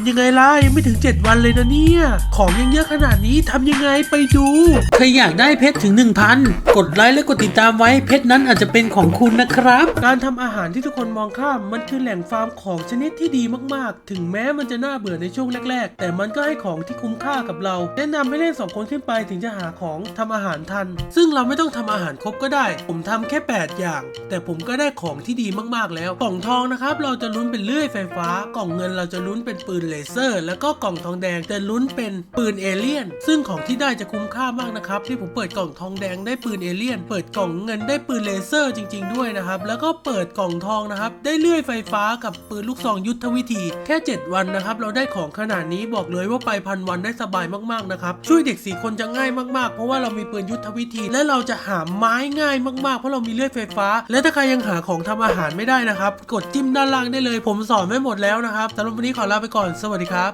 เป็นยังไงล่ะยังไม่ถึง 7 วันเลยนะเนี่ย ของยังเยอะขนาดนี้ทำยังไงไปดู ใครอยากได้เพชรถึง 1,000 กดไลค์และกดติดตามไว้เพชรนั้นอาจจะเป็นของคุณนะครับ การทำอาหารที่ทุกคนมองข้ามมันคือแหล่งฟาร์มของชนิดที่ดีมากๆ ถึงแม้มันจะน่าเบื่อในช่วงแรก ๆ แต่มันก็ให้ของที่คุ้มค่ากับเรา แนะนำให้เล่นสองคนขึ้นไปถึงจะหาของทำอาหารทัน ซึ่งเราไม่ต้องทำอาหารครบก็ได้ ผมทำแค่ 8 อย่าง แต่ผมก็ได้ของที่ดีมากๆแล้ว กล่องทองนะครับเราจะลุ้นเป็นเลื่อยไฟฟ้ากล่องเงินเราจะลุ้นเป็นปืนเลเซอร์ แล้วก็กล่องทองแดงจะลุ้นเป็นปืนเอเลี่ยน ซึ่งของที่ได้จะคุ้มค่ามากนะครับ ที่ผมเปิดกล่องทองแดงได้ปืนเอเลี่ยน เปิดกล่องเงินได้ปืนเลเซอร์จริง ๆด้วยนะครับ แล้วก็เปิดกล่องทองนะครับ ได้เลื่อยไฟฟ้ากับปืนลูกซองยุทธวิธี แค่ 7 วันนะครับ เราได้ของขนาดนี้บอกเลยว่าไปพันวันได้สบายมากๆนะครับ ช่วยเด็กสี่คนจะง่ายมากๆ เพราะว่าเรามีปืนยุทธวิธี และเราจะหาไม้ง่ายมากๆ เพราะเรามีเลื่อยไฟฟ้า และถ้าใครยังหาของทำอาหารไม่ได้นะครับ กดจิ้มด้านล่างได้เลย ผมสอนไว้หมดแล้วนะครับสำหรับวันนี้ขอลาไปก่อนสวัสดีครับ